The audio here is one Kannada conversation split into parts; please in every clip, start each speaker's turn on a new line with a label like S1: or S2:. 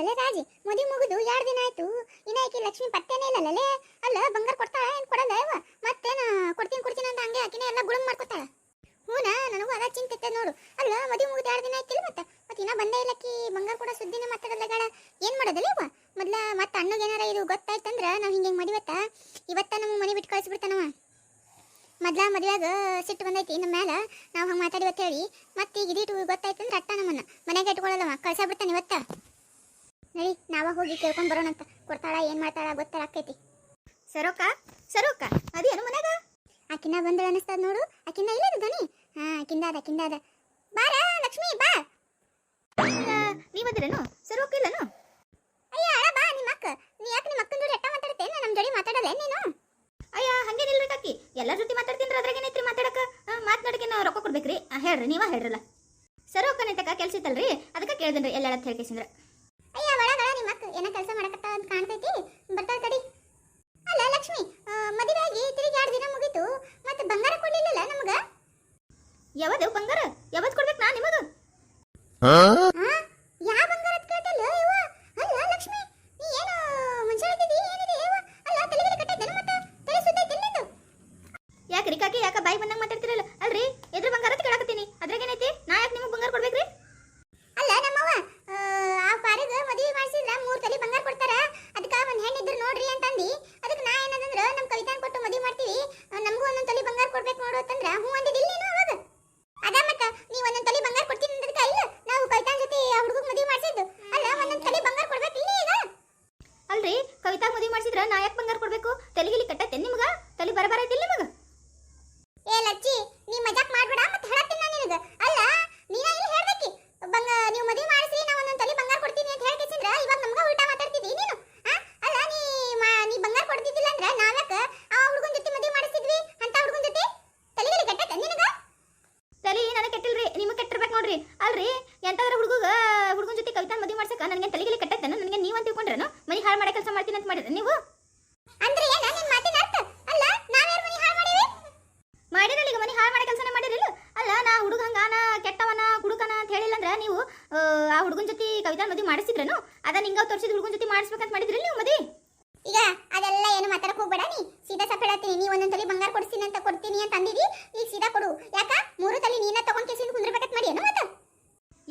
S1: ಅಲ್ಲೇ ರಾಜಿ, ಮದುವೆ ಮುಗಿದು ಎರಡು ದಿನ ಆಯ್ತು. ಇನ್ನ ಲಕ್ಷ್ಮಿ ಲಕ್ಷ್ಮಿ ಇಲ್ಲ ಲಲೆ ಅಲ್ಲ, ಬಂಗಾರ ಕೊಡ್ತಾಳ, ಏನ್ ಕೊಡಲ್ಲ ಇವ ಮತ್ತೇನ ಕೊಡ್ತೀನಿ ಕೊಡ್ತೀನಿ ಅಂತ ಹಂಗೆ ಆಕಿನೇ ಎಲ್ಲ ಗುಳುಮ್ ಮಾಡ್ಕೊತಾಳ. ಹೂನ, ನನಗೂ ಅದ ಚಿಂತೆ ನೋಡು. ಅಲ್ಲ, ಮದುವೆ ಮುಗಿದು ಎರಡು ದಿನ ಆಯ್ತಿಲ್ಲ ಮತ್ತೆ? ಮತ್ತೆ ಇನ್ನ ಬಂದೇ ಇಲ್ಲಕ್ಕಿ ಬಂಗಾರ ಕೂಡ ಸುದ್ದಿನೇ ಮಾತಾಡಲ್ಲಗಳ ಏನ್ ಮಾಡೋದಲ್ಲ ಇವ? ಮೊದ್ಲ ಮತ್ತೆ ಅಣ್ಣಗೆ ಏನಾರ ಇದು ಗೊತ್ತಾಯ್ತಂದ್ರ ನಾವ್ ಹಿಂಗೆ ಮಾಡಿವತ್ತ ಇವತ್ತ ನಮ್ಮ ಮನೆ ಬಿಟ್ಟು ಕಳಿಸ್ಬಿಡ್ತಾನವ. ಮೊದ್ಲ ಮದ್ವೆಯಾಗ ಸಿಟ್ಟು ಬಂದೈತಿ, ನಮ್ಮ ಮ್ಯಾಲ. ನಾವು ಹಂಗೆ ಮಾತಾಡಿವತ್ತ ಹೇಳಿ. ಮತ್ತೆ ಈಗ ಇದಿಟ್ಟು ಗೊತ್ತಾಯ್ತಂದ್ರೆ ಅಟ್ಟ ನಮ್ಮನ್ನ. ಮನೆಗೆ ಕಳ್ಸ ಬಿಡ್ತಾನೆ ಇವತ್ತ. ನಡಿ ನಾವ ಹೋಗಿ ಕೇಳ್ಕೊಂಡ್ ಬರೋಣಂತ ಕೊಡ್ತಾಳ ಏನ್ ಮಾಡ್ತಾಳ ಗೊತ್ತಾಳ ಆಕೈತಿ ಸರೋಕ ಸರೋಕ ಅದೇನು ಮನ್ಯಾಗ? ಆಕಿನ ಬಂದಳ ಅನಿಸ್ತದ ನೋಡು. ಆಕಿನ ಇಲ್ಲ ದನಿ ಹಾ ಆಕಿಂದ ಅದ ಆಕಿಂದ ಅದ ಬಾರ ಲಕ್ಷ್ಮಿ ಬಾ. ನೀವದ್ರೇನು ಸರೋಕ ಇಲ್ಲನು? ಅಯ್ಯ ಅಳ ಬಾ ನಿಮ್ಮ ಅಕ್ಕ. ನೀ ಯಾಕೆ ನಿಮ್ಮ ಅಕ್ಕನ ಜೋಡಿ ಎಟ್ಟ ಮಾತಾಡ್ತೇನೆ ನಮ್ಮ ಜೋಡಿ ಮಾತಾಡಲ್ಲ ನೀನು?
S2: ಅಯ್ಯ ಹಂಗೇನಿಲ್ರಿ ಕಾಕಿ. ಎಲ್ಲರ ಜೊತೆ ಮಾತಾಡ್ತೀನಿ ಅದ್ರಾಗೇನೈತ್ರಿ ಮಾತಾಡಕ? ಮಾತನಾಡಕ್ಕೆ ನಾವು ರೊಕ್ಕ ಕೊಡ್ಬೇಕ್ರಿ. ಹೇಳ್ರಿ ನೀವ ಹೇಳ್ರಲ್ಲ. ಸರೋಕ ನಿಂತಕ ಕೆಲ್ಸ ಇತ್ತಲ್ರಿ? ಅದಕ್ಕೆ ಕೇಳಿದ್ರಿ ಎಲ್ಲ ಅಂತ ಹೇಳ್ಕೇಸಿಂದ್ರ.
S1: ಅಯ್ಯ ಒಳಗಳ ನಿಮ್ಮ ಏನ ಕೆಲಸ ಮಾಡಕತ್ತ ಅಂತ ಕಾಣ್ತೈತಿ. ಬರ್ತಾ ತಡಿ ಅಲ್ಲ, ಲಕ್ಷ್ಮಿ ಮದುವೆ ಆಗಿ ತಿರುಗಿ ಎರಡು ದಿನ ಮುಗೀತು. ಮತ್ತೆ ಬಂಗಾರ ಕೊಡ್ಲಿಲ್ಲಲ್ಲ ನಮಗ?
S2: ಯಾವದು ಬಂಗಾರ? ಯಾವತ್ ಕೊಡ್ಬೇಕು ನಾ ನಿಮಗ
S1: ಹಾ ಯಾ ಬಂಗಾರ ಅಂತ ಕೇಳ್ತಲ್ಲ ಇವ ಅಲ್ಲ ಲಕ್ಷ್ಮಿ ನೀ ಏನು ಮುಂಚಾಡ್ತಿದಿ ಏನಿದೆ ಇವ ಅಲ್ಲ ತಲೆಗೆ ಕಟ್ಟೈತೇನ ಮತ್ತೆ ತಲೆ ಸುತ್ತೈತಿ ನಿಂದು
S2: ಯಾಕ್ರಿ ಕಾಕಿ ಯಾಕ ಬಾಯಿ ಬಂದಂಗ ಮಾತಾಡ್ತಿರಲ್ಲ ಅಲ್ರಿ ಎದ್ರ ಬಂಗಾರ ಅಂತ ಕೇಳಕತ್ತೀನಿ ಅದ್ರಾಗ ಏನೈತಿ ನಾ ಯಾಕೆ ನಿಮಗೆ ಬಂಗಾರ ಕೊಡ್ಬೇಕ್ರಿ
S1: ಅಲ್ಲ ನಮ್ಮವ್ವ ಆ, ಆ ಪಾರಿಗ ಮದುವೆ ಮಾಡಿಸಿದ್ರ ಮೂರ್ ತಲೆ ಬಂಗಾರ ಕೊಡ್ತಾರ ಅದಕ್ಕ ಒಂದ್ ಹೆಣ್ಣಿದ್ರು ನೋಡ್ರಿ ಅಂತಂದಿ ಅದಕ್ಕೆ ನಾ ಏನದಂದ್ರ ನಮ್ ಕವಿತಾನ್ ಕೊಟ್ಟು ಮದುವೆ ಮಾಡ್ತೀವಿ ಆ, ನಮಗೂ ಒಂದೊಂದ್ ತಲೆ ಬಂಗಾರ ಕೊಡ್ಬೇಕು ನೋಡು ಅಂತಂದ್ರ ಹ್ಞೂ ಅಂದಿದ್ದಿಲ್ಲ ನೀನು ಅವಾಗ ಅದ ಮತ್ತ ನೀ ಒಂದೊಂದ್ ತಲೆ ಬಂಗಾರ ಕೊಡ್ತೀನಿ ಅಂದದಕ್ಕ ಇಲ್ಲ ನಾವು ಕವಿತಾನ್ ಜೊತೆ ಆ ಹುಡುಗಗ್ ಮದುವೆ ಮಾಡ್ಸಿದ್ದು ಅಲ್ಲ ಒಂದೊಂದ್ ತಲೆ ಬಂಗಾರ ಕೊಡ್ಬೇಕು ಇಲ್ಲ ಈಗ
S2: ಅಲ್ರಿ ಕವಿತಾ ಮದುವೆ ಮಾಡಿಸಿದ್ರ ನಾ ಯಾಕೆ ಬಂಗಾರ ಕೊಡ್ಬೇಕು ತಲೆಗಿಲಿ ಕಟ್ಟೈತೆ ನಿಮಗ ತಲೆ ಬರಬಾರ ಐತಿಲ್ಲ ನಿಮಗ
S1: ಏ ಲಚ್ಚಿ ನೀ ಮಜಾಕ್ ಮಾಡ್ಬೇಡ ಮತ್ತೆ ಹೇಳತ್ತೀನಿ ನಾನು ನಿನಗ ಅಲ್ಲ ನೀನ ಇಲ್ಲಿ ಹೇಳ್ಬೇಕಿ ಬಂಗ ನೀವು ಮದುವೆ ಮಾಡಿಸಿ ನಾ ಒಂದೊಂದ್ ತಲೆ ಬಂಗಾರ ಕೊಡ್ತೀನಿ ಅಂತ ಹೇಳ್ಕೇಸಿದ್ರ ಇವಾಗ ನಮ್ಗ ಉಲ್ಟಾ ಮಾತಾಡ್ತಿದ್ದಿ ನೀನು ಆ? ಅಲ್ಲ ನೀ ಮಾ- ನೀ ಬಂಗಾರ ಕೊಡ್ತಿದ್ದಿಲ್ಲ ಅಂದ್ರ ನಾವ್ಯಾಕ ಆ ಹುಡುಗನ ಜೊತೆ ಮದುವೆ ಮಾಡಿಸಿದ್ವಿ ಅಂತ ಹುಡುಗನ ಜೊತೆ ತಲೆಗಿಲಿ ಕಟ್ಟೈತೆ ನಿನಗ
S2: ತಲೆ ನನಗೆ ಕೆಟ್ಟಿಲ್ರಿ ನಿಮಗೆ ಕೆಟ್ಟಿರ್ಬೇಕು ನೋಡ್ರಿ ಅಲ್ರಿ ಎಂತಾದ್ರ ಹುಡುಗ ಹುಡುಗನ ಜೊತೆ ನನಗೆ ತಲೆಗೆಲಿ ಕಟ್ಟೈತೇನು ನನಗೆ ನೀವು ಅಂತ ತಿಳ್ಕೊಂಡ್ರೇನೋ? ಮನಿ ಹಾಳು ಮಾಡೋ ಕೆಲಸ ಮಾಡ್ತೀನಿ ಅಂತ ಮಾಡಿದ್ರೆ ನೀವು?
S1: ಅಂದ್ರೆ ಏನ? ನಿಮ್ಮ ಮಾತಿನ ಅರ್ಥ? ಅಲ್ಲ ನಾವು ಯಾರು ಮನಿ ಹಾಳು
S2: ಮಾಡಿರಲ್ಲ ಈಗ ಮನಿ ಹಾಳು ಮಾಡೋ ಕೆಲಸನೇ ಮಾಡಿರಲ್ಲ ಅಲ್ಲ ನಾ ಹುಡುಗ ಹಂಗಾನ ಕೆಟ್ಟವನ ಹುಡುಗನ ಅಂತ ಹೇಳಿಲ್ಲ ಅಂದ್ರೆ ನೀವು ಆ, ಆ ಹುಡುಗನ ಜೊತೆ ಕವಿತಾ ಮದುವೆ ಮಾಡಿಸಿದ್ರೇನು? ಅದ ನಿಂಗ ತೋರಿಸಿದ ಹುಡುಗನ ಜೊತೆ ಮಾಡಿಸ್ಬೇಕಂತ ಮಾಡಿದ್ರಲ್ಲ ನೀವು ಮದುವೆ
S1: ಈಗ ಅದೆಲ್ಲ ಏನು ಮಾತಾಡಕ್ ಹೋಗ್ಬೇಡ ನೀ. ಸೀದಾ ಸಪ್ ಹೇಳತ್ತೀನಿ ನೀ ಒಂದೊಂದ್ ತಲೆ ಬಂಗಾರ ಕೊಡ್ತೀನಿ ಅಂತ ಕೊಡ್ತೀನಿ ಅಂತ ಅಂದಿದಿ. ಈಗ ಸೀದಾ ಕೊಡು. ಯಾಕ? ಮೂರು ತಲೆ ನೀನ ತಗೊಂಡ್ ಕೇಸಿಂದ ಕುಂದ್ರಬೇಕಂತ ಮಾಡಿ ಏನು ಮತ್ತ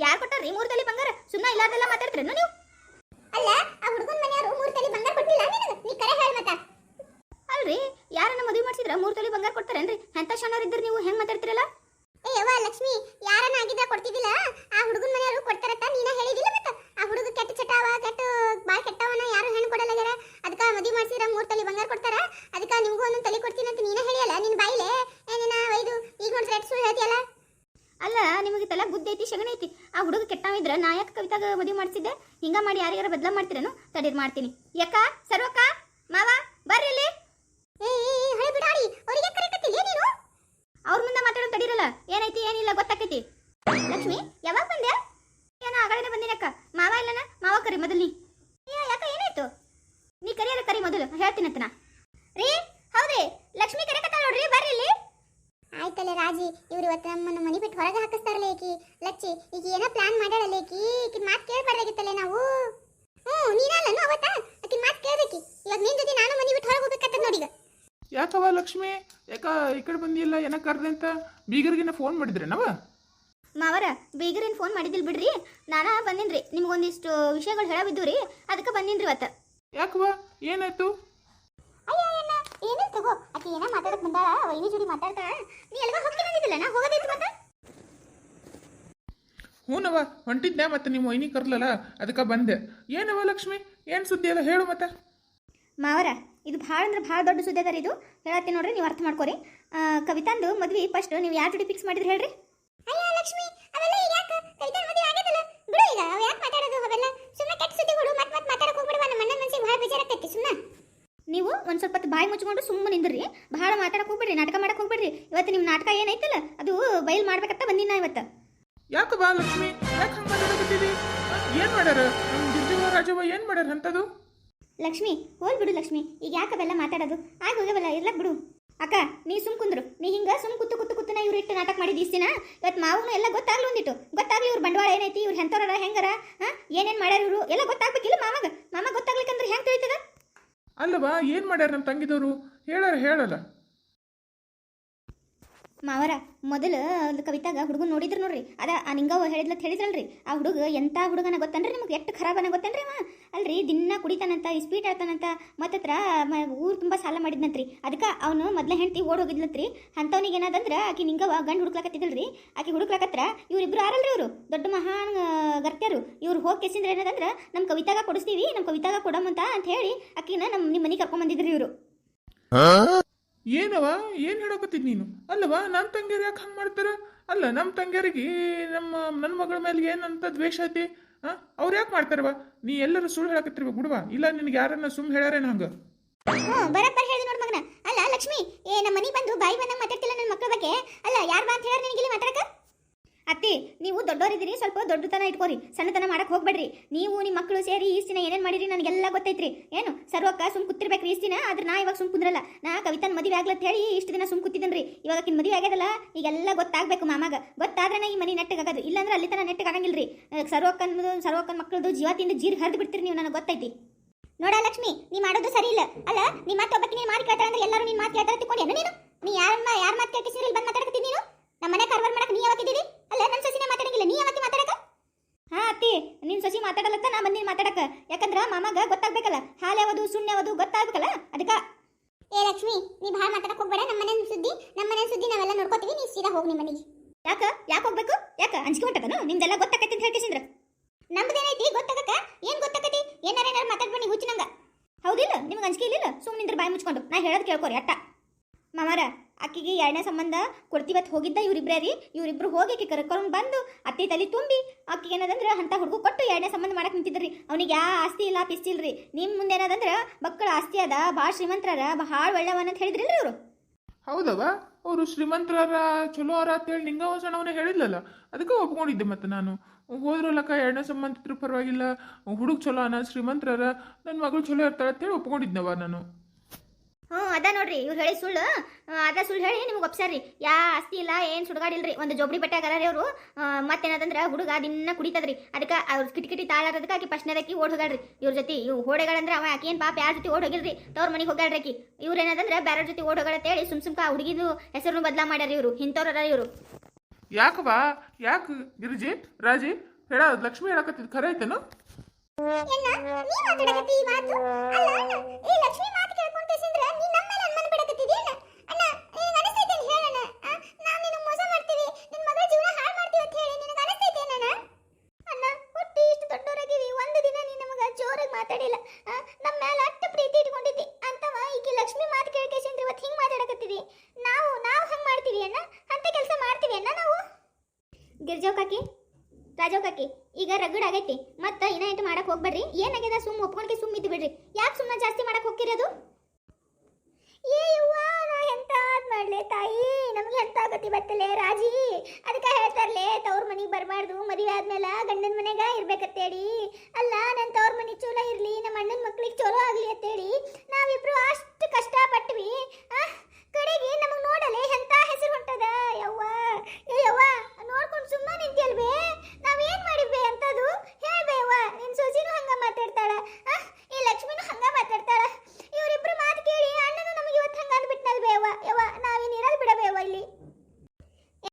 S2: ಯಾರು ಕೊಟ್ಟಾರ್ರಿ ಮೂರು ತಲೆ ಬಂಗಾರ? ಸುಮ್ಮನೆ ಇಲ್ಲಾರ್ದೆಲ್ಲ ಮಾತಾಡ್ತಿರ ನೀವು?
S1: ಅಲ್ಲ ಆ ಹುಡುಗನ ಮನೆಯವರು ಮೂರು ತಲೆ ಬಂಗಾರ ಕೊಟ್ಟಿಲ್ಲ ನಿನಗ? ನೀ ಕರೆ ಹೇಳ ಮತ್ತ.
S2: ಅಲ್ರಿ ಯಾರನ್ನ ಮದುವೆ ಮಾಡಿಸಿದ್ರ ಮೂರು ತಲೆ ಬಂಗಾರ ಕೊಡ್ತಾರೇನ್ರಿ? ಎಂತ ಶಾಣವ್ರು ಇದ್ದರೆ ನೀವು? ಹೆಂಗ್ ಮಾತಾಡ್ತಿರಲ್ಲ?
S1: ಏ ಯವ್ವ ಲಕ್ಷ್ಮಿ ಯಾರನ್ನ ಆಗಿದ್ರ ಕೊಡ್ತಿದ್ದಿಲ್ಲ? ಆ ಹುಡುಗನ ಮನೆಯವರು ಕೊಡ್ತಾರತ್ತ ನೀನ ಹೇಳಿದಿಲ್ಲ ಮತ್ತ? ಆ ಹುಡುಗ ಕೆಟ್ಟ ಚಟಾವ ಕೆಟ್ಟ ಬಾಳ್ ಕೆಟ್ಟವನ ಯಾರು ಹೆಣ್ಣು ಕೊಡಲ್ಲ ಅದಕ್ಕ ಮದುವೆ ಮಾಡಿಸಿದ್ರ ಮೂರು ತಲೆ ಬಂಗಾರ ಕೊಡ್ತಾರ ಅದಕ್ಕ ನಿಮ್ಗೂ ಒಂದೊಂದ್ ತಲೆ ಕೊಡ್ತೀನಿ ಅಂತ ನೀನ ಹೇಳಿಯಲ್ಲ ನಿನ್ ಬಾಯಿಲೆ ಏನಿನ ಒಯ್ದು ಈಗ ನೋಡ್ರಿ ಎಷ್ಟ್ ಸುಳ್ಳು ಹೇಳ್ತಿಯಲ್ಲ
S2: ಅಲ್ಲ ನಿಮಗೆ ತಲೆ ಬುದ್ಧಿ ಐತಿ ಶಗಣಿ ಐತಿ ಆ ಹುಡುಗ ಕೆಟ್ಟವಿದ್ರ ನಾ ಯಾಕೆ ಕವಿತಾಗ ಮದುವೆ ಮಾಡಿಸಿದ್ದೆ ಹಿಂಗ ಮಾಡಿ ಯಾರಿಗಾರ ಬದಲಾ ಮಾಡ್ತೀರೇನು ತಡೀರ್ ಮಾಡ್ತೀನಿ. ಯಾಕ ಸರ್ವಕ್ಕ ಮಾವ ಬರ್ರಿ ಇಲ್ಲಿ
S1: ಏ ಏ, ಏ, ಹಳೆ ಬಿಡಾಡಿ ಅವ್ರಿಗೆ ಕರೆಕತ್ತಿಲ್ಲ ನೀನು
S2: ಅವ್ರ ಮುಂದೆ ಮಾತಾಡೋ ತಡೀರಲ್ಲ ಏನೈತಿ ಏನಿಲ್ಲ ಗೊತ್ತಾಕೈತಿ ಲಕ್ಷ್ಮಿ ಯಾವಾಗ ಬಂದ್ಯಾ ಏನ ಆಗಳೇ ಬಂದಿನಕ್ಕ ಮಾವ ಇಲ್ಲನ ಮಾವ ಕರಿ ಮೊದಲು ನೀ ಏ, ಯಾಕ ಏನಾಯ್ತು ನೀ ಕರಿಯಾರ ಕರಿ ಮೊದಲು ಹೇಳ್ತೀನಿ ಅಂತ ನಾ ರೀ ಹೌದ್ರಿ ಲಕ್ಷ್ಮಿ ಕರೆಕತ್ತಾಳ ನೋಡ್ರಿ ಬರ್ರಿ ಇಲ್ಲಿ
S1: ಆಯ್ತಲ್ಲ ರಾಜಿ ಇವ್ರು ಇವತ್ತು ನಮ್ಮನ್ನ ಮನಿ ಬಿಟ್ಟು ಹೊರಗೆ ಹಾಕಿಸ್ತಾರಲ್ಲ ಈಕಿ ಲಚ್ಚಿ ಈಗ ಏನೋ ಪ್ಲಾನ್ ಮಾಡ್ಯಾಳಲ್ಲ ಈಕಿ ಈಕಿ ಮಾತು ಕೇಳ್ಬಾರ್ದಾಗಿತ್ತಲ್ಲ ನಾವು? ಹ್ಞೂ ನೀನಲ್ಲನು ಅವತ್ತ? ಆಕಿ ಮಾತು ಕೇಳಬೇಕಿ. ಇವಾಗ ನಿನ್ನ ಜೊತೆ ನಾನು ಮನಿ ಬಿಟ್ಟು ಹೊರಗೆ ಹೋಗ್ಬೇಕಾಗ್ತದ ನೋಡಿ ಈಗ.
S3: ಯಾಕವ ಲಕ್ಷ್ಮಿ? ಯಾಕ ಈ ಕಡೆ ಬಂದಿಲ್ಲ? ಏನ ಕರ್ದೆ ಅಂತ? ಬೀಗರ್ಗಿನ ಫೋನ್ ಮಾಡಿದ್ರೆ ನಾವ?
S2: ಮಾವರ ಬೀಗರಿನ ಫೋನ್ ಮಾಡಿದಿಲ್ ಬಿಡ್ರಿ. ನಾನ ಬಂದಿನ್ರಿ. ನಿಮ್ಗೊಂದಿಷ್ಟು ವಿಷಯಗಳು ಹೇಳಬಿದ್ದು ರೀ ಅದಕ್ಕೆ ಬಂದಿನ್ರಿ ಇವತ್ತು.
S3: ಯಾಕವ ಏನಾಯ್ತು?
S1: ಅಯ್ಯ ಏನ ತಗೋ? ಆಕೆ ಏನ ಮಾತಾಡಕ್ ಬಂದಾಳ? ವೈನಿ ಜೋಡಿ ಮಾತಾಡ್ತಾಳ? ನೀ ಎಲ್ಗ ಹೋಗಿ ಅಂದಿದ್ದಿಲ್ಲ? ನಾ ಹೋಗೋದೈತಿ ಮತ್ತೆ.
S3: ಹೂನವ ಹೊಂಟಿದ್ದೆ ಮತ್ತೆ ನಿಮ್ಮ ವೈನಿ ಕರ್ಲಲ್ಲ? ಅದಕ್ಕೆ ಬಂದೆ. ಏನವ ಲಕ್ಷ್ಮಿ? ಏನು ಸುದ್ದಿ ಅಲ್ಲ ಹೇಳು ಮತ್ತೆ.
S2: ಮಾವರ ಇದು ಭಾಳ ಅಂದ್ರೆ ಭಾಳ ದೊಡ್ಡ ಸುದ್ದಿ ಅದ ರೀ ಇದು. ಹೇಳತ್ತೀನಿ ನೋಡ್ರಿ ನೀವು ಅರ್ಥ ಮಾಡ್ಕೋರಿ. ಕವಿತಾಂದು ಮದ್ವಿ ಫಸ್ಟ್ ನೀವು ಯಾರ ಜೋಡಿ ಫಿಕ್ಸ್ ಮಾಡಿದ್ರಿ ಹೇಳ್ರಿ?
S1: ಅಯ್ಯ ಲಕ್ಷ್ಮಿ
S2: ಬಾಯಿ ಮುಚ್ಕೊಂಡು ಸುಮ್ಮನೆ ನಿಂದ್ರಿ. ಭಾಳ ಮಾತಾಡಕ್ ಹೋಗ್ಬೇಡ್ರಿ ನಾಟಕ ಮಾಡಕ್ ಹೋಗ್ಬೇಡ್ರಿ. ಇವತ್ತು ನಿಮ್ಮ ನಾಟಕ ಏನೈತಲ್ಲ ಅದು ಬಯಲ್ ಮಾಡ್ಬೇಕಂತ ಬಂದಿನ ಇವತ್ತು.
S3: ಬಾ ಲಕ್ಷ್ಮಿ ಯಾಕೆ ಹಂಗೆ ಏನು ಮಾಡ್ಯಾರ? ನಮ್ಮ ಏನು ಮಾಡ್ಯಾರ ಅಂತದು
S2: ಲಕ್ಷ್ಮಿ ಹೋಲ್ ಬಿಡು ಲಕ್ಷ್ಮಿ ಈಗ ಯಾಕೆ ಅವೆಲ್ಲ ಮಾತಾಡೋದು? ಆಗ ಹೋಗವಲ್ಲ ಎಲ್ಲ ಬಿಡು. ಅಕ್ಕ ನೀ ಸುಮ್ ಕುಂದ್ರು ನೀ ಹಿಂಗ ಸುಮ್ ಕುತ್ತು ಕುತ್ತು ಕುತ್ತನ ಇವ್ರು ಇಟ್ಟು ನಾಟಕ ಮಾಡಿದ ದಿನ ಇವತ್ತು ಮಾವನು ಎಲ್ಲ ಗೊತ್ತಾಗ್ಲಿ ಒಂದಿಟ್ಟು ಗೊತ್ತಾಗ್ಲಿ ಇವ್ರ ಬಂಡವಾಳ ಏನೈತಿ ಇವ್ರು ಹೆಂತವ್ರ ಹೆಂಗಾರ ಹಾ? ಏನೇನ್ ಮಾಡ್ಯಾರ ಇವರು? ಎಲ್ಲ ಗೊತ್ತಾಗ್ಬೇಕಿಲ್ಲ ಮಾಮಗ
S3: ಅಲ್ಲವಾ ಏನು ಮಾಡ್ಯಾರ ನಮ್ಮ ತಂಗಿದವರು ಹೇಳಾರ ಹೇಳಲ್ಲ.
S2: ಮಾವರ, ಮೊದಲು ಒಂದು ಕವಿತಾಗ ಹುಡುಗನ ನೋಡಿದ್ರು ನೋಡ್ರಿ. ಅದ ಆ ನಿಂಗವ್ವ ಹೇಳಿದ್ಲತ್ ಹೇಳಿದ್ರಲ್ರಿ ಆ ಹುಡುಗ ಎಂತ ಹುಡುಗನ ಗೊತ್ತನ್ರಿ ನಿಮ್ಗೆ? ಎಷ್ಟು ಖರಾಬನ ಗೊತ್ತನ್ರಿ ಅವ? ಅಲ್ರಿ, ದಿನ ಕುಡಿತಾನಂತ ಇಸ್ಪೀಟ್ ಆಡ್ತಾನಂತ, ಮತ್ತತ್ರ ಊರು ತುಂಬ ಸಾಲ ಮಾಡಿದ್ನಂತ್ರಿ. ಅದಕ್ಕೆ ಅವನು ಮೊದಲ ಹೆಂಡತಿ ಓಡ್ ಹೋಗಿದ್ಲತ್ರಿ. ಅಂಥವ್ನಿಗೆ ಏನಾದಂದ್ರೆ, ಆಕಿ ನಿಂಗವ್ವ ಗಂಡು ಹುಡುಕ್ಲಾಕತ್ತಿದ್ರಿ ಆಕಿ ಹುಡುಕ್ಲಾಕತ್ರ ಇವ್ರಿಬ್ರು ಆರಲ್ರಿ ಇವರು? ದೊಡ್ಡ ಮಹಾನ್ ಗರ್ತ್ಯರು. ಇವ್ರು ಹೋಗಿ ಕೆಸಿಂದ್ರೆ ಏನದಂದ್ರೆ ನಮ್ಮ ಕವಿತಾಗ ಕೊಡಿಸ್ತೀವಿ ನಮ್ಮ ಕವಿತಾಗ ಕೊಡಮಂತ ಅಂತ ಹೇಳಿ ಆಕಿನ ನಮ್ಮ ನಿಮ್ಮ ಮನೆಗೆ ಕರ್ಕೊಂಬಂದಿದ್ರಿ ಇವರು.
S3: ಏನವ ಏನು ಹೇಳಕತ್ತಿದ್ ನೀನು? ಅಲ್ಲವಾ ನಮ್ಮ ತಂಗಿಯರು ಯಾಕೆ ಹಂಗೆ ಮಾಡ್ತಾರ? ಅಲ್ಲ ನಮ್ಮ ತಂಗಿಯರಿಗೆ ನಮ್ಮ ನನ್ನ ಮಗಳ ಮೇಲೆ ಏನಂತ ದ್ವೇಷ ಐತಿ? ಹಾಂ ಅವ್ರು ಯಾಕೆ ಮಾಡ್ತಾರವ ನೀ ಎಲ್ಲರೂ ಸುಳ್ಳು ಹೇಳಕತ್ತಿರ್ಬೇಕು, ಬಿಡುವ. ಇಲ್ಲ, ನಿನಗೆ ಯಾರನ್ನ ಸುಮ್ಮನೆ ಹೇಳ್ಯಾರೇನು ಹಂಗೆ?
S1: ಹ್ಞೂ ಬರಪ್ಪ, ಹೇಳಿದೆ ನೋಡ್ ಮಗನ. ಅಲ್ಲ, ಲಕ್ಷ್ಮಿ, ಏ ನಮ್ಮ ಮನೆ ಬಂದು ಬಾಯಿ ಬಂದಂಗೆ ಮಾತಾಡ್ತಿಲ್ಲ ನನ್ನ ಮಕ್ಕಳ ಬಗ್ಗೆ ಅಲ್ಲ ಯಾರು ಬಾ ಅಂತ ಹೇಳಿ ನಿನಗೆ ಇಲ್ಲಿ ಮಾತಾಡಕ
S2: ಅತ್ತಿ ನೀವು ದೊಡ್ಡವರಿದ್ದೀರಿ, ಸ್ವಲ್ಪ ದೊಡ್ಡತನ ಇಟ್ಕೋರಿ, ಸಣ್ಣತನ ಮಾಡಕ್ಕೆ ಹೋಗ್ಬೇಡ್ರಿ. ನೀವು ನಿಮ್ಮ ಮಕ್ಕಳು ಸೇರಿ ಈ ದಿನ ಏನೇನ್ ಮಾಡಿರಿ ನನಗೆಲ್ಲ ಗೊತ್ತೈತ್ರಿ. ಏನು, ಸರ್ವಕ್ಕ ಸುಮ್ ಕೂತಿರ್ಬೇಕ್ರಿ ಈ ದಿನ ಆದ್ರೆ ನಾ ಇವಾಗ ಸುಮ್ ಕುಂದ್ರಲ್ಲ. ನಾ ಕವಿತನ್ ಮದುವೆ ಆಗ್ಲತ್ತ ಹೇಳಿ ಇಷ್ಟು ದಿನ ಸುಮ್ ಕೂತಿದ್ದೇನ್ರಿ. ಇವಾಗ ಕಿನ್ ಮದುವೆ ಆಗ್ಯದಲ್ಲ, ಈಗೆಲ್ಲ ಗೊತ್ತಾಗ್ಬೇಕು ಮಾಮಾಗ. ಗೊತ್ತಾದ್ರೆ ಈ ಮನೆ ನೆಟ್ಟಗಾಗದು, ಇಲ್ಲಾಂದ್ರೆ ಅಲ್ಲಿ ತನ ನೆಟ್ಟಗಾಗಂಗಿಲ್ರಿ. ಸರ್ವಕ್ಕನ್ ಸರ್ವಕ್ಕನ್ ಮಕ್ಕಳದು ಜೀವ ತಿಂದು ಜೀರ್ ಹರಿದು ಬಿಡ್ತೀರಿ ನೀವು, ನನಗೆ ಗೊತ್ತೈತಿ.
S1: ನೋಡ ಲಕ್ಷ್ಮಿ, ನೀ ಮಾಡೋದು ಸರಿ ಇಲ್ಲ. ಅಲ್ಲ ನೀ ಮಾತು ಒಬ್ಬಕ್ಕೆ ನೀನು ಮಾತು ಕೇಳ್ತಾರೆ ಅಂದ್ರೆ ಎಲ್ಲರೂ ನೀನು ಮಾತು ಕೇಳ್ತಾರ ತಿಳ್ಕೊಂಡೇನು ನೀನು? ನೀ ಯಾರಮ್ಮ ಯಾರ ಮಾತು ಕೇಳ್ಕಿಸಿದ್ರೆ ಇಲ್ಲಿ ಬಂದು ಮಾತಾಡ್ತೀನಿ ನೀನು ನಮ್ಮ ಮನೆ ಕಾರ್ಬಾರ್ ಮಾಡಕ್ಕೆ ನೀ ಯಾವಾಗಿದ್ದೀರಿ ಅಲ್ಲ ನನ್ನ ಸಸಿನೇ ಮಾತಾಡಂಗಿಲ್ಲ ನೀ ಯಾವತ್ತಿ ಮಾತಾಡಕ
S2: ಹಾ ಅತ್ತಿ ನಿನ್ ಸಸಿ ಮಾತಾಡಲತ್ತ ನಾ ಬಂದಿನಿ ಮಾತಾಡಕ ಯಾಕಂದ್ರ ಮಾಮಾಗ ಗೊತ್ತಾಗ್ಬೇಕಲ್ಲ. ಹಾಲು ಯಾವದು ಸುಣ್ಣ ಯಾವುದು ಗೊತ್ತಾಗ್ಬೇಕಲ್ಲ. ಅದಕ್ಕ
S1: ಏ ಲಕ್ಷ್ಮಿ ನೀ ಭಾಳ ಮಾತಾಡಕ್ ಹೋಗ್ಬೇಡ. ನಮ್ಮ ಮನೆ ಸುದ್ದಿ ನಮ್ಮ ಮನೆ ಸುದ್ದಿ ನಾವೆಲ್ಲ ನೋಡ್ಕೋತೀವಿ ನೀ ಸೀದಾ ಹೋಗಿ ನಿಮ್ಮ ಮನೆಗೆ.
S2: ಯಾಕ? ಯಾಕೆ ಹೋಗ್ಬೇಕು? ಯಾಕ? ಅಂಜಿಕೆ ಹೊಂಟದನು ನಿಮ್ದೆಲ್ಲ ಗೊತ್ತಾಕೈತಿ ಅಂತ ಹೇಳ್ಕೇಸಿಂದ್ರ.
S1: ನಮ್ದೇನೈತಿ? ಗೊತ್ತಾಗಕ ಏನ್ ಗೊತ್ತಾಕತಿ? ಏನಾರ ಏನಾರ ಮಾತಾಡ್ಬೇಡಿ ಹುಚ್ಚಿನಂಗ
S2: ಹೌದಿಲ್ಲ ನಿಮ್ಗೆ ಅಂಜಿಕೆ ಇಲ್ಲ ಸುಮ್ಮನಿಂದ್ರ ಬಾಯಿ ಮುಚ್ಕೊಂಡು. ನಾ ಹೇಳೋದು ಕೇಳ್ಕೊರಿ ಅಟ್ಟ. ಮಾಮಾರ ಆಕಿಗೆ ಎರಡನೇ ಸಂಬಂಧ ಕೊಡ್ತೀವತ್ತು ಹೋಗಿದ್ದ ಇವರಿಬ್ಬರೇ ರೀ. ಇವ್ರಿಬ್ರು ಹೋಗಿ ಆಕೆ ಕರ್ಕೊಂಡು ಬಂದು ಅತ್ತೆ ತಲೆ ತುಂಬಿ ಆಕಿಗೆ ಏನದಂದ್ರೆ ಅಂಥ ಹುಡುಗ ಕೊಟ್ಟು ಎರಡನೇ ಸಂಬಂಧ ಮಾಡಕ್ಕೆ ನಿಂತಿದ್ರಿ ಅವ್ನಿಗೆ ಯಾ ಆಸ್ತಿ ಇಲ್ಲ, ಪಿಸ್ತಿ ಇಲ್ರಿ. ನಿಮ್ಮ ಮುಂದೆ ಏನದಂದ್ರೆ ಮಕ್ಕಳ ಆಸ್ತಿ ಅದ, ಭಾಳ ಶ್ರೀಮಂತರಾರ, ಭಾಳ ಒಳ್ಳೆವನ್ ಅಂತ ಹೇಳಿದ್ರಿಲ್ರಿ ಇವರು
S3: ಹೌದವ ಅವರು ಶ್ರೀಮಂತರಾರ ಚಲೋ ಅರ ಅಂತೇಳಿ ನಿಂಗ ಸಣ್ಣವನೇ ಹೇಳಿದ್ಲಲ್ಲ, ಅದಕ್ಕೆ ಒಪ್ಕೊಂಡಿದ್ದೆ ಮತ್ತೆ ನಾನು. ಹೋದ್ರಲ್ಲಕ್ಕ ಎರಡನೇ ಸಂಬಂಧದ್ರ ಪರವಾಗಿಲ್ಲ, ಹುಡುಗ ಚಲೋ ಅನ, ಶ್ರೀಮಂತರಾರ ನನ್ನ ಮಗಳು ಚಲೋ ಇರ್ತಾಳೆ ಅಂತೇಳಿ ಒಪ್ಕೊಂಡಿದ್ನವ ನಾನು.
S2: ಹ್ಞೂ ಅದ ನೋಡ್ರಿ ಇವ್ರು ಹೇಳಿ ಸುಳ್ಳು. ಅದ ಸುಳ್ಳು ಹೇಳಿ ನಿಮ್ಗೆ ಒಪ್ಸಾರ್ರಿ ಯಾ ಆಸ್ತಿ ಇಲ್ಲ ಏನು ಸುಡ್ಗಾಡಿಲ್ರಿ ಒಂದು ಜೋಬಡಿ ಬಟ್ಟೆ ಆಗಲ್ರಿ ಅವರು. ಮತ್ತೇನದಂದ್ರೆ ಹುಡುಗ ದಿನ ಕುಡಿತದ್ರಿ. ಅದಕ್ಕೆ ಅವ್ರು ಕಿಟ್ ಕಿಟಿ ತಾಳಾರದಕ್ಕೆ ಆಕಿ ಪಶ್ನದಕ್ಕೆ ಓಡ್ ಹೋಗಾಳ್ರಿ. ಇವ್ರ ಜೊತೆ ಇವ್ ಹೋಡೆಗಳಂದ್ರೆ ಅವ ಯಾಕೆ ಏನು ಪಾಪ ಯಾರ ಜೊತೆ ಓಡ್ ಹೋಗಿಲ್ರಿ. ತವ್ರ ಮನೆಗೆ ಹೋಗಾಡ್ರಿ ಆಕಿ. ಇವ್ರು ಏನದಂದ್ರೆ ಬೇರೆ ಜೊತೆ ಓಡ್ ಹೋಗಾಳ ಹೇಳಿ ಸುಮ್ ಸುಮ್ಕ ಹುಡುಗಿದು ಹೆಸರು ಬದಲಾ ಮಾಡ್ಯಾರ ಇವರು. ಇಂಥವ್ರ ಇವರು.
S3: ಯಾಕವಾ ಯಾಕೆ ಗಿರಿಜಿ ರಾಜಿ? ಹೇಳ ಲಕ್ಷ್ಮಿ ಹೇಳಕತ್ತಿದ್ ಖರೆ ಐತೇನು?
S1: ಎಲ್ಲ ನೀ ಮಾತಾಡಕತ್ತಿ ಈ ಮಾತು? ಅಲ್ಲ ಅಣ್ಣ, ಈ ಲಕ್ಷ್ಮಿ ಮಾತು ಕೇಳ್ಕೊಂಡ್ ಕೇಸಿಂದ್ರ ನೀ ನಮ್ಮ ಮೇಲೆ ಅನುಮಾನ ಪಡಕತ್ತಿದ್ಯೇನ ಅಣ್ಣ ನಿನಗೆ ಅನಿಸ್ತೈತೆ ಅಂತ ಹೇಳಣ್ಣ ನಾವು ನಿನಗೆ ಮೋಸ ಮಾಡ್ತೀವಿ ನಿನ್ನ ಮಗಳ ಜೀವನ ಹಾಳು ಮಾಡ್ತೀವಿ ಅಂತ ಹೇಳಿ ನಿನಗೆ ಅನಿಸ್ತೈತೆ ಅಣ್ಣ ಅಣ್ಣ ಹುಟ್ಟಿ ಇಷ್ಟು ದೊಡ್ಡವರಾಗಿವಿ ಒಂದು ದಿನ ನೀ ನಮಗ ಜೋರಾಗಿ ಮಾತಾಡಿಲ್ಲ ಆ, ನಮ್ಮ ಮೇಲೆ ಅಷ್ಟು ಪ್ರೀತಿ ಇಟ್ಕೊಂಡಿದ್ದಿ ಅಂತವ ಈಕಿ ಲಕ್ಷ್ಮಿ ಮಾತು ಕೇಳ್ಕೇಶಂದ್ರೆ ಇವತ್ತು ಹಿಂಗೆ ಮಾತಾಡಕತ್ತೀವಿ. ನಾವು ನಾವು ಹಂಗೆ ಮಾಡ್ತೀವಿ ಅಣ್ಣ. ಅಂತ ಕೆಲಸ ಮಾಡ್ತೀವಿ ಅಣ್ಣ ನಾವು?
S2: ಗಿರ್ಜೋ ಕಾಕಿ ರಾಜೋ ಕಾಕಿ ಈಗ ರಗಡ್ ಆಗೈತಿ. ಮತ್ತೆ ಇನ್ನ ಎಂಟು ಮಾಡಕ್ ಹೋಗ್ಬೇಡ್ರಿ. ಏನಾಗ್ಯದ ಸುಮ್ಮ ಒಪ್ಕೊಂಡ್ಕೆ ಸುಮ್ ಇದ್ದು ಬಿಡ್ರಿ ಯಾಕೆ ಸುಮ್ಮನೆ ಜಾಸ್ತಿ ಮಾಡಕ್ ಹೋಗ್ತಿರೋದು?
S1: ಏ ಯವ್ವ ನಾ ಎಂತ ಮಾಡ್ಲೆ ತಾಯಿ ನಮ್ಗೆ ಎಂತ ಗತಿ ಬರ್ತಲೆ ರಾಜಿ. ಅದಕ್ಕೆ ಹೇಳ್ತಾರಲೆ, ತವ್ರ ಮನೆಗೆ ಬರಬಾರ್ದು, ಮದುವೆ ಆದ್ಮೇಲೆ ಗಂಡನ ಮನೆಗ ಇರ್ಬೇಕತ್ತೇಳಿ. ಅಲ್ಲ ನನ್ನ ತವ್ರ ಮನೆ ಚಲೋ ಇರ್ಲಿ ನಮ್ಮ ಅಣ್ಣನ ಮಕ್ಳಿಗೆ ಚಲೋ ಆಗ್ಲಿ ಅಂತೇಳಿ ನಾವಿಬ್ರು ಅಷ್ಟು ಕಷ್ಟಪಟ್ವಿ.